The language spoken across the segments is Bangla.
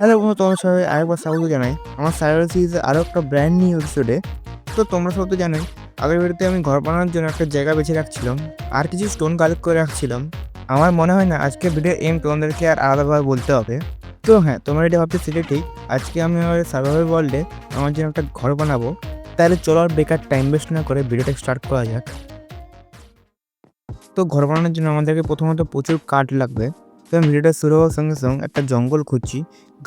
হ্যালো বন্ধু তোমার সবাই আরেকবার স্বাগত জানাই। আমার সাইবার সিরিজের আরও একটা ব্র্যান্ড নিউ এপিসোডে তো তোমরা সব তো জানোই, আগের ভিডিওতে আমি ঘর বানানোর জন্য একটা জায়গা বেছে রাখছিলাম, আর কিছু স্টোন কালেক্ট করে রাখছিলাম। আমার মনে হয় না, আজকে ভিডিও এম তোমাদেরকে আর আলাদাভাবে বলতে হবে। তো হ্যাঁ তোমরা এটা ভাবতে সেটা ঠিক, আজকে আমি আমার সার্ভাইভাল ওয়ার্ল্ডে আমার জন্য একটা ঘর বানাবো। তাহলে চলো আর বেকার টাইম ওয়েস্ট না করে ভিডিওটা স্টার্ট করা যাক। তো ঘর বানানোর জন্য আমাদেরকে প্রথমত প্রচুর কাঠ লাগবে। তো আমি ভিডিওটা শুরু হওয়ার সঙ্গে সঙ্গে একটা জঙ্গল খুঁজছি,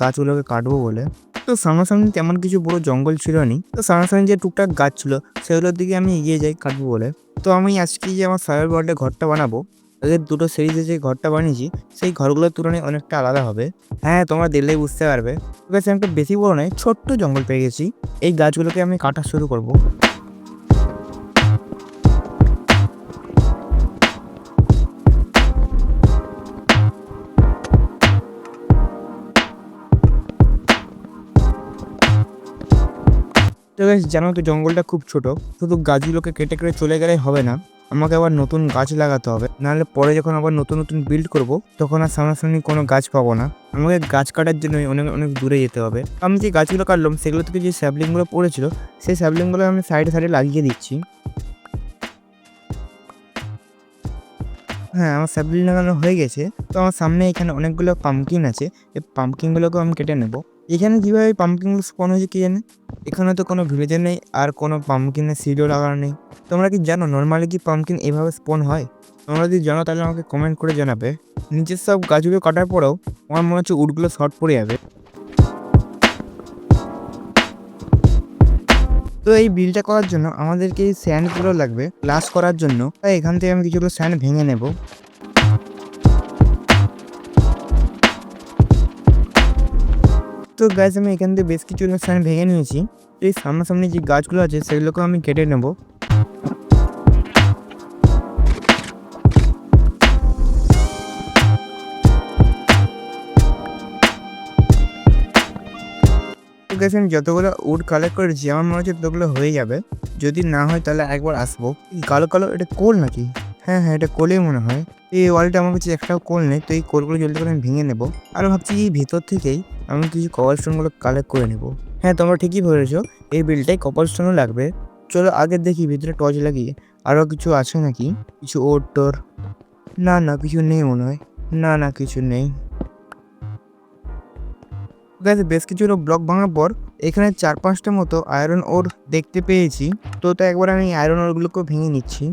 গাছগুলোকে কাটবো বলে। তো সামনাসামনি তেমন কিছু বড় জঙ্গল ছিল নি তো সামনাসামনি যে টুকটাক গাছ ছিল, সেগুলোর দিকে আমি এগিয়ে যাই কাটবো বলে। তো আমি আজকে যে আমার সাইবার বোর্ডে ঘরটা বানাবো, তাদের দুটো সিরিজে যে ঘরটা বানিয়েছি, সেই ঘরগুলোর তুলনায় অনেকটা আলাদা হবে। হ্যাঁ তোমরা দেখলেই বুঝতে পারবে। ঠিক আছে, আমি একটা বেশি বড় নয়, ছোট্ট জঙ্গল পেয়ে গেছি। এই গাছগুলোকে আমি কাটা শুরু করব। গাছ জানো তো জঙ্গলটা খুব ছোট। শুধু গাছগুলোকে কেটে কেটে চলে গেলে হবে না, আমাকে আবার নতুন গাছ লাগাতে হবে। নাহলে পরে যখন আবার নতুন নতুন বিল্ড করব, তখন আর সামনাসামনি কোনো গাছ পাবো না। আমাকে গাছ কাটার জন্য অনেক অনেক দূরে যেতে হবে। আমি যে গাছগুলো কাটলাম, সেগুলো থেকে যে স্যাপলিংগুলো পড়েছিল, সেই স্যাপলিংগুলো আমি সাইডে সাইডে লাগিয়ে দিচ্ছি। হ্যাঁ আমার স্যাপলিং লাগানো হয়ে গেছে। তো আমার সামনে এখানে অনেকগুলো পাম্পকিন আছে। এই পাম্পকিনগুলোকেও আমি কেটে নেব। এখানে কীভাবে পাম্পকিনগুলো স্পন হয়েছে কে জানে? এখানে তো কোনো ভিলেজে নেই আর কোনো পাম্পকিনের সিডও লাগানো নেই। তোমরা কি জানো নর্মালি কি পাম্পকিন এভাবে স্পন হয়? তোমরা যদি জানো তাহলে আমাকে কমেন্ট করে জানাবে। নিচের সব গাছগুলো কাটার পরেও আমার মনে হচ্ছে উডগুলো শর্ট পড়ে যাবে। তো এই বিলটা করার জন্য আমাদেরকে এই স্যান্ডগুলো লাগবে। গ্লাস করার জন্য। তাই এখান থেকে আমি কিছুগুলো স্যান্ড ভেঙে নেব। তো গাছ আমি এখান থেকে বেশ কিছু স্যান্ড ভেঙে নিয়েছি। এই সামনাসামনি যে গাছগুলো আছে, সেগুলোকেও আমি কেটে নেব। আমি যতগুলো উড কালেক্ট করেছি, আমার মনে হচ্ছে ততগুলো হয়ে যাবে। যদি না হয়, তাহলে একবার আসব। কালো কালো, এটা কোল নাকি? হ্যাঁ হ্যাঁ এটা কোলেই মনে হয়। এই ওয়ালটা আমার কাছে একটাও কোল নেই, তো এই কোলগুলো জলদি করে আমি ভেঙে নেব। আর ভাবছি এই ভেতর থেকেই আমি কিছু কপাল স্টোনগুলো কালেক্ট করে নেব। হ্যাঁ তোমরা ঠিকই ভেবেছো এই বিলটাই কপাল স্টোনও লাগবে। চলো আগে দেখি ভিতরে টর্চ লাগিয়ে আরও কিছু আছে নাকি? কিছু ওর টোর না না, কিছু নেই মনে হয়। না না, কিছু নেই। গেছে বেশ কিছু ব্লক ভাঙার পর, এখানে চার পাঁচটা মতো আয়রন ওর দেখতে পেয়েছি। তো তো একবার আমি আয়রন ওরগুলোকে ভেঙে নিচ্ছি।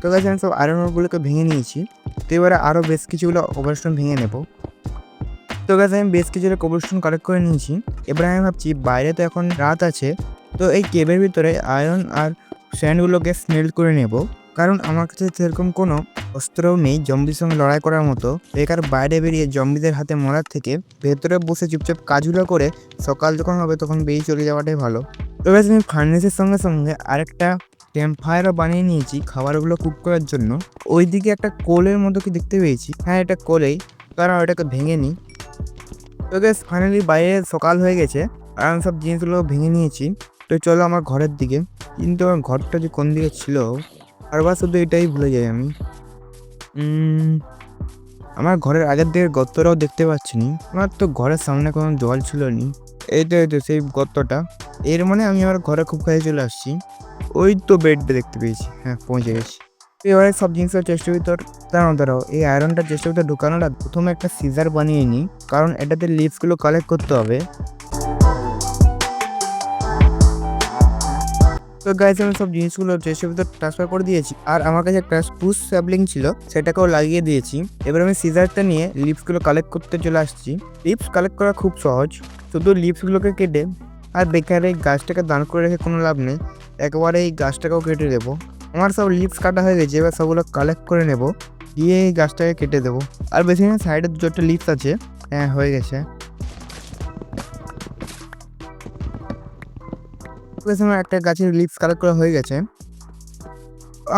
তো গেছে আমি সব আয়রন ওরগুলোকে ভেঙে নিয়েছি। তো এবারে আরও বেশ কিছুগুলো কবরস্টোন ভেঙে নেব। তো গেছে আমি বেশ কিছুটা কবরস্টোন কালেক্ট করে নিয়েছি। এবার আমি ভাবছি, বাইরে তো এখন রাত আছে, তো এই কেবের ভিতরে আয়রন আর স্যান্ডগুলোকে স্মেল করে নেব। কারণ আমার কাছে সেরকম কোনো অস্ত্রও নেই জম্বির সঙ্গে লড়াই করার মতো। বেকার বাইরে বেরিয়ে জম্বিদের হাতে মরার থেকে ভেতরে বসে চুপচাপ কাজগুলো করে সকাল যখন হবে তখন বেরিয়ে চলে যাওয়াটাই ভালো। তবে আমি ফার্নেসের সঙ্গে সঙ্গে আরেকটা ক্যাম্প ফায়ারও বানিয়ে নিয়েছি খাবারগুলো কুক করার জন্য। ওইদিকে একটা কোলের মতো কি দেখতে পেয়েছি? হ্যাঁ এটা কোলেই। কারণ ওটাকে ভেঙে নিই। তো গ্যাস ফাইনালি বাইরে সকাল হয়ে গেছে, আর আমি সব জিনিসগুলো ভেঙে নিয়েছি। তো চলো আমার ঘরের দিকে। কিন্তু আমার ঘরটা যে কোন দিকে ছিল বারবার শুধু এটাই ভুলে যাই আমি। আমার ঘরের আগের দিকে গর্তটাও দেখতে পাচ্ছি নি আমার তো ঘরের সামনে কোনো জল ছিল নি এই তো এই তো, সেই গর্তটা। এর মানে আমি আমার ঘরে খুব কাছে চলে আসছি। ওই তো বেডটা দেখতে পেয়েছি। হ্যাঁ পৌঁছে গেছি। তো এবারে সব জিনিসের চেষ্টা ভিতর, দাঁড়াও দাঁড়াও, এই আয়রনটা চেষ্টা ভিতর ঢুকানোটা প্রথমে একটা সিজার বানিয়ে নিই কারণ এটাতে লিভসগুলো কালেক্ট করতে হবে। তো গাইজ আমি সব জিনিসগুলো চেষ্টার ভিতর ট্রান্সফার করে দিয়েছি, আর আমার কাছে একটা স্পুস স্যাবলিং ছিল, সেটাকেও লাগিয়ে দিয়েছি। এবার আমি সিজারটা নিয়ে লিপসগুলো কালেক্ট করতে চলে আসছি। লিপস কালেক্ট করা খুব সহজ, শুধু লিপসগুলোকে কেটে, আর বেকার এই গাছটাকে দাঁড় করে রেখে কোনো লাভ নেই, একবারে এই গাছটাকেও কেটে দেবো। আমার সব লিপস কাটা হয়ে গেছে, এবার সবগুলো কালেক্ট করে নেব। দিয়ে এই গাছটাকে কেটে দেবো। আর বেশি সাইডে দু লিপস আছে। হ্যাঁ হয়ে গেছে। আমার একটা গাছের লিপস কালেক্ট করা হয়ে গেছে।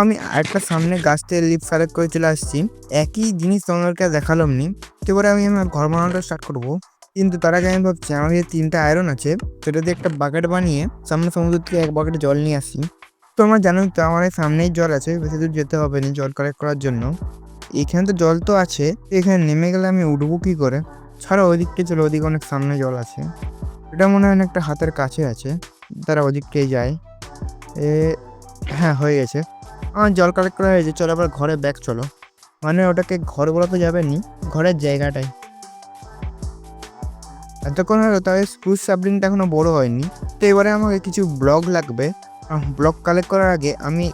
আমি আরেকটা সামনে গাছ থেকে লিপস কালেক্ট করে চলে আসছি। একই জিনিস তোমাদেরকে দেখালাম নি। এবারে আমি আমার ঘর বানানোটা স্টার্ট করব। কিন্তু তার আগে আমি ভাবছি, আমার কাছে তিনটা আয়রন আছে, সেটা দিয়ে একটা বাকেট বানিয়ে সামনে সমুদ্র থেকে এক বাকেটে জল নিয়ে আসি। তো আমার জানোই তো, আমার সামনেই জল আছে, বেশি দূর যেতে হবে না জল কালেক্ট করার জন্য। এখানে তো জল তো আছে, এখানে নেমে গেলে আমি উঠবো কি করে? ছাড়া, ওদিককে চলো, ওদিকে অনেক সামনে জল আছে। এটা মনে হয় একটা হাতের কাছে আছে। তারা ওদিকটাই যায় এ হ্যাঁ হয়ে গেছে। আমার জল কালেক্ট করা হয়েছে, চলো আবার ঘরে ব্যাক চলো। মানে ওটাকে ঘর বলা তো যাবে নি, ঘরের জায়গাটাই এতক্ষণ হলো তবে স্প্রুস সাবলিংটা এখনও বড় হয়নি। তো এবারে আমাকে কিছু ব্লগ লাগবে। ব্লক কালেক্ট করার আগে আমি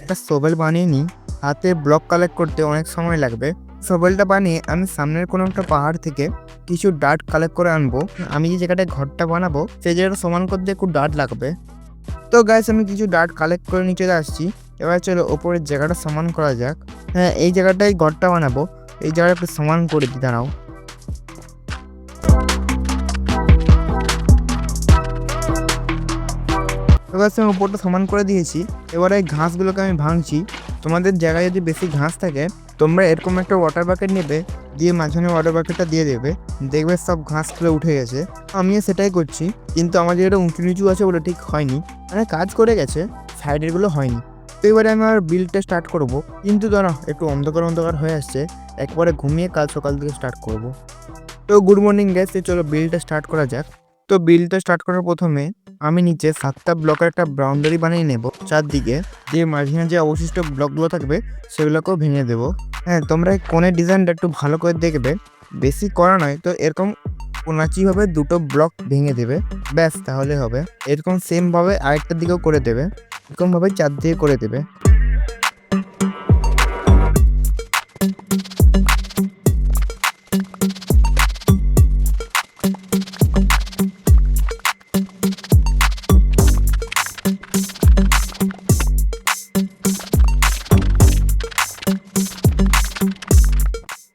একটা সোবেল বানিয়ে নিই। হাতে ব্লক কালেক্ট করতে অনেক সময় লাগবে। সোবেলটা বানিয়ে আমি সামনের কোনো একটা পাহাড় থেকে কিছু ডাট কালেক্ট করে আনব। আমি যে জায়গাটায় ঘরটা বানাবো, সেই জায়গাটা সমান করতে একটু ডাট লাগবে। তো গাইস আমি কিছু ডাট কালেক্ট করে নিয়ে চলে আসছি। এবার চলো ওপরের জায়গাটা সমান করা যাক। হ্যাঁ এই জায়গাটায় ঘরটা বানাবো। এই জায়গাটা একটু সমান করে দিই, দাঁড়াও। গাছ আমি উপরটা সমান করে দিয়েছি। এবার এই ঘাসগুলোকে আমি ভাঙছি। তোমাদের জায়গায় যদি বেশি ঘাস থাকে, তোমরা এরকম একটা ওয়াটার বাকেট নেবে, দিয়ে মাঝখানে ওয়াটার বাকেটটা দিয়ে দেবে। দেখবে সব ঘাসগুলো উঠে গেছে। আমিও সেটাই করছি, কিন্তু আমার যেটা উঁচু নিচু আছে ওটা ঠিক হয়নি মানে কাজ করে গেছে সাইডেরগুলো হয়নি। তো এবারে আমি আমার বিলটা স্টার্ট করব। কিন্তু দাঁড়া একটু অন্ধকার অন্ধকার হয়ে আসছে, একবারে ঘুমিয়ে কাল সকাল থেকে স্টার্ট করব। তো গুড মর্নিং গ্যাস চলো বিলটা স্টার্ট করা যাক। তো বিলটা স্টার্ট করার প্রথমে আমি নিচে সাতটা ব্লকের একটা বাউন্ডারি বানিয়ে নেব। চারদিকে দিয়ে মাঝখানে যে অবশিষ্ট ব্লকগুলো থাকবে, সেগুলোকেও ভেঙে দেবো। হ্যাঁ তোমরা এই কোণের ডিজাইনটা একটু ভালো করে দেখবে। বেশি করা নয়, তো এরকম কোনাচিভাবে দুটো ব্লক ভেঙে দেবে। ব্যাস, তাহলে হবে। এরকম সেমভাবে আরেকটার দিকেও করে দেবে। এরকমভাবে চারদিকে করে দেবে।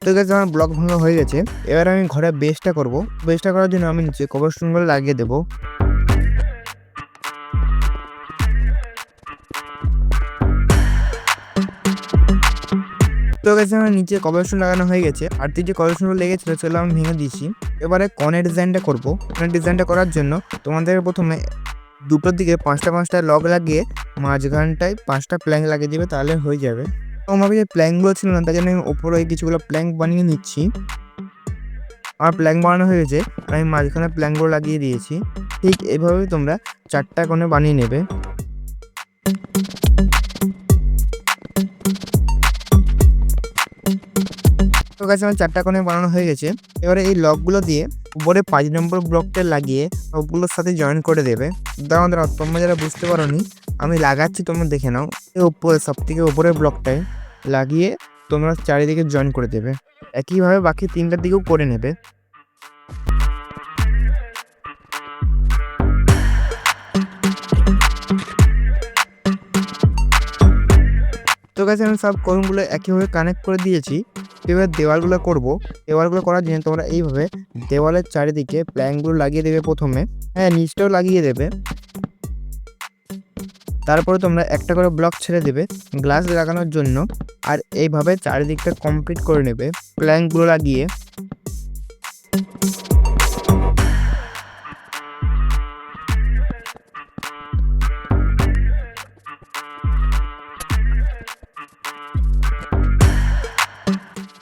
তো গেছে আমার ব্লক ভাঙা হয়ে গেছে। এবার আমি ঘরে বেসটা করব। বেসটা করার জন্য আমি নিচে কভার স্টোনগুলো লাগিয়ে দেবো। তো গেছে আমার নিচে কভার স্টোন লাগানো হয়ে গেছে। আর তুই যে কভার স্টোনগুলো লেগেছিল, সেগুলো আমি ভেঙে দিয়েছি। এবারে কনের ডিজাইনটা করব। কনের ডিজাইনটা করার জন্য তোমাদের প্রথমে দুটোর দিকে পাঁচটা পাঁচটা লগ লাগিয়ে মাঝখানটায় পাঁচটা প্ল্যাঙ্ক লাগিয়ে দেবে, তাহলে হয়ে যাবে। আমার যে প্ল্যাঙ্কগুলো ছিল না তাই জন্য আমি ওপরে কিছুগুলো প্ল্যাঙ্ক বানিয়ে নিচ্ছি। আমার প্ল্যাঙ্ক বানানো হয়ে গেছে, আমি মাঝখানে প্ল্যাঙ্কগুলো লাগিয়ে দিয়েছি। ঠিক এভাবেই তোমরা চারটা কোণে বানিয়ে নেবে। তো কাছে আমার চারটা কোণে বানানো হয়ে গেছে। এবারে এই লকগুলো দিয়ে উপরে পাঁচ নম্বর ব্লকটা লাগিয়ে সবগুলোর সাথে জয়েন করে দেবে। দাঁড়াও তোমরা যারা বুঝতে পারো নি আমি লাগাচ্ছি, তোমরা দেখে নাও। উপরে সব থেকে উপরের ব্লকটায় লাগিয়ে তোমরা চারিদিকে জয়েন করে দেবে। একইভাবে বাকি তিনটার দিকেও করে নেবে। তো কাছে আমি সব কলমগুলো একইভাবে কানেক্ট করে দিয়েছি। এবার দেওয়ালগুলো করব। দেওয়ালগুলো করার জন্য তোমরা এইভাবে দেওয়ালের চারিদিকে প্ল্যাঙ্কগুলো লাগিয়ে দেবে প্রথমে। হ্যাঁ নিচটাও লাগিয়ে দেবে। তারপরে তোমরা একটা করে ব্লক ছেড়ে দেবে গ্লাস লাগানোর জন্য আর এইভাবে চারিদিকটা কমপ্লিট করে নেবে প্ল্যাঙ্কগুলো লাগিয়ে।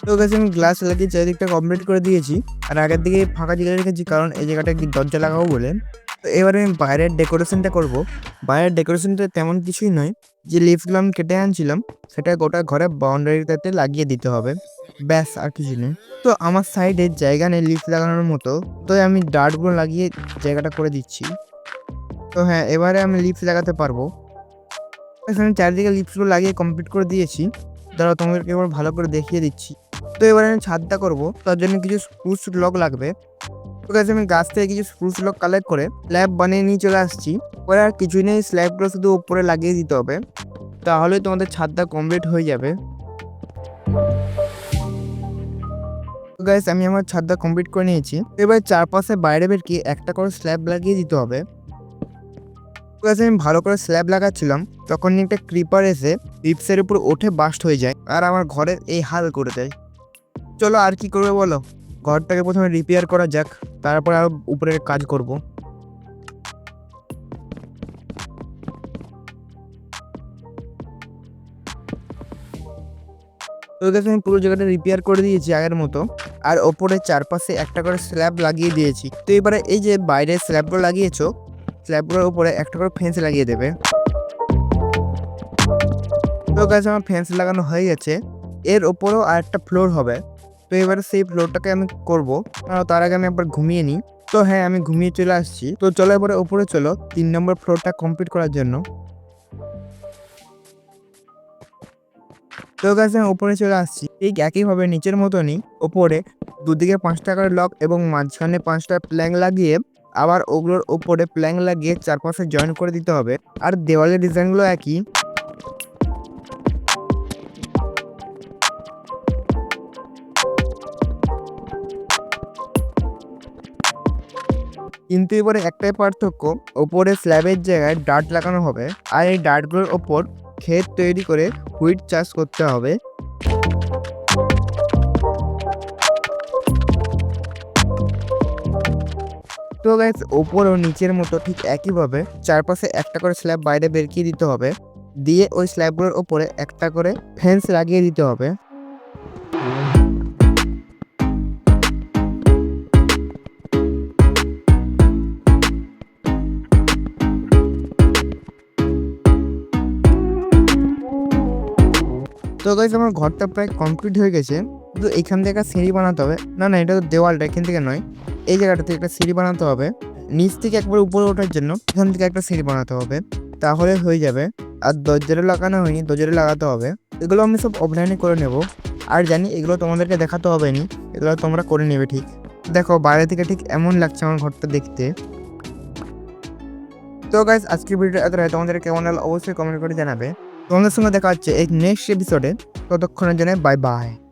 তো কাছে আমি গ্লাস লাগিয়ে চারিদিকটা কমপ্লিট করে দিয়েছি আর আগের দিকে ফাঁকা জায়গা রেখেছি কারণ এই জায়গাটা কি দরজা লাগাবো বলে। তো এবারে আমি বাইরের ডেকোরেশনটা করব। বাইরের ডেকোরেশনটা তেমন কিছুই নয়। যে লিফগুলো আমি কেটে আনছিলাম, সেটা গোটা ঘরে বাউন্ডারিটাতে লাগিয়ে দিতে হবে। ব্যাস, আর কিছু নেই। তো আমার সাইডে জায়গা নেই লিফট লাগানোর মতো। তো আমি ডার্টগুলো লাগিয়ে জায়গাটা করে দিচ্ছি। তো হ্যাঁ এবারে আমি লিফট লাগাতে পারব। এখানে চারিদিকে লিফটগুলো লাগিয়ে কমপ্লিট করে দিয়েছি। দাঁড়াও, তোমাদেরকে এবার ভালো করে দেখিয়ে দিচ্ছি। তো এবারে আমি ছাদটা করব। তার জন্য কিছু স্প্রুস লক লাগবে। তো গাছ আমি গাছ থেকে কিছু স্প্রুস লক কালেক্ট করে স্ল্যাব বানিয়ে নিয়ে চলে আসছি। পরে আর কিছুই নেই স্ল্যাবগুলো শুধু উপরে লাগিয়ে দিতে হবে। তাহলেই তোমাদের ছাদটা কমপ্লিট হয়ে যাবে। গাইস আমি আমার ছাদটা কমপ্লিট করে নিয়েছি। এবার চারপাশে বাইরে বেরকে একটা করে স্ল্যাব লাগিয়ে দিতে হবে। গাইস আমি ভালো করে স্ল্যাব লাগাচ্ছিলাম। তখন একটা ক্রিপার এসে পিপসের উপর ওঠে বাস্ট হয়ে যায়। আর আমার ঘরের এই হাল করে দেয়। চলো আর কি করবে বলো? ঘরটাকে প্রথমে রিপেয়ার করা যাক, তারপর আর উপরে কাজ করব। তো গাইস আমি পুরো জায়গাটা রিপেয়ার করে দিয়েছি আগের মতো। আর ওপরে চারপাশে একটা করে স্ল্যাব লাগিয়ে দিয়েছি। তো এবারে এই যে বাইরে স্ল্যাবগুলো লাগিয়েছো স্ল্যাবগুলোর উপরে একটা করে ফেন্স লাগিয়ে দেবে। তো গাছ আমার ফেন্স লাগানো হয়ে গেছে। এর ওপরেও আর একটা ফ্লোর হবে। তো এবারে সেই ফ্লোরটাকে আমি করব। তার আগে আমি একবার ঘুমিয়ে নিই। তো হ্যাঁ আমি ঘুমিয়ে চলে আসছি। তো চলো এবারে ওপরে চলো, তিন নম্বর ফ্লোরটা কমপ্লিট করার জন্য। তো গাছ আমি ওপরে চলে আসছি। ঠিক একইভাবে নিচের মতনই ওপরে দুদিকে পাঁচটা করে লক এবং মাঝখানে পাঁচটা প্ল্যাং লাগিয়ে আবার ওগুলোর ওপরে প্ল্যাং লাগিয়ে চারপাশে জয়েন করে দিতে হবে। আর দেওয়ালের ডিজাইনগুলো একই। কিন্তু এবারে একটাই পার্থক্য, ওপরে স্ল্যাবের জায়গায় ডাট লাগানো হবে আর এই ডাটগুলোর ওপর ক্ষেত তৈরি করে হুইট চাষ করতে হবে। তো গাইস ওপর ও নিচের মতো ঠিক একইভাবে চারপাশে একটা করে স্ল্যাব বাইরে বেরকিয়ে দিতে হবে। দিয়ে ওই স্ল্যাবগুলোর ওপরে একটা করে ফেন্স লাগিয়ে দিতে হবে। তো গাইস আমার ঘরটা প্রায় কমপ্লিট হয়ে গেছে। কিন্তু এখান থেকে একটা সিঁড়ি বানাতে হবে। না না, এটা তো দেওয়ালটা এখান থেকে নয়। এই জায়গাটা থেকে একটা সিঁড়ি বানাতে হবে। নিচ থেকে একবার উপরে ওঠার জন্য এখান থেকে একটা সিঁড়ি বানাতে হবে। তাহলে হয়ে যাবে। আর দরজাটা লাগানো হয়নি, দরজাটা লাগাতে হবে। এগুলো আমি সব অফলাইনে করে নেব। আর জানি এগুলো তোমাদেরকে দেখাতে হবে নি। এগুলো তোমরা করে নেবে ঠিক। দেখো, বাইরে থেকে ঠিক এমন লাগছে আমার ঘরটা দেখতে। তো গাইজ আজকের ভিডিও এতটাই। তোমাদের কেমন লাগল অবশ্যই কমেন্ট করে জানাবে। তোমাদের সঙ্গে দেখা হচ্ছে এই নেক্সট এপিসোডে ততক্ষণের জন্য বাই বাই